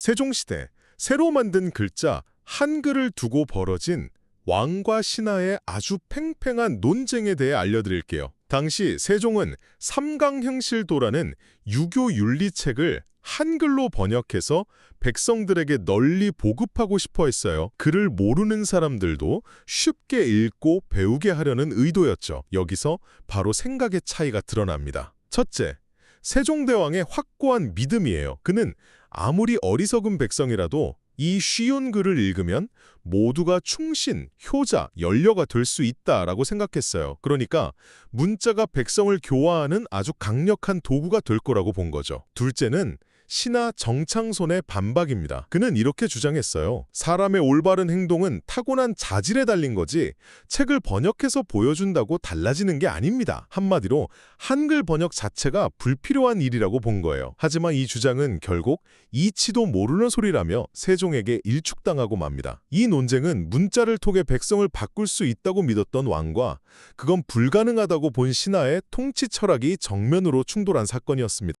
세종시대 새로 만든 글자 한글을 두고 벌어진 왕과 신하의 아주 팽팽한 논쟁에 대해 알려드릴게요. 당시 세종은 삼강행실도라는 유교 윤리책을 한글로 번역해서 백성들에게 널리 보급하고 싶어 했어요. 글을 모르는 사람들도 쉽게 읽고 배우게 하려는 의도였죠. 여기서 바로 생각의 차이가 드러납니다. 첫째, 세종대왕의 확고한 믿음이에요. 그는 아무리 어리석은 백성이라도 이 쉬운 글을 읽으면 모두가 충신, 효자, 연려가 될 수 있다라고 생각했어요. 그러니까 문자가 백성을 교화하는 아주 강력한 도구가 될 거라고 본 거죠. 둘째는 신하 정창손의 반박입니다. 그는 이렇게 주장했어요. 사람의 올바른 행동은 타고난 자질에 달린 거지 책을 번역해서 보여준다고 달라지는 게 아닙니다. 한마디로 한글 번역 자체가 불필요한 일이라고 본 거예요. 하지만 이 주장은 결국 이치도 모르는 소리라며 세종에게 일축당하고 맙니다. 이 논쟁은 문자를 통해 백성을 바꿀 수 있다고 믿었던 왕과 그건 불가능하다고 본 신하의 통치 철학이 정면으로 충돌한 사건이었습니다.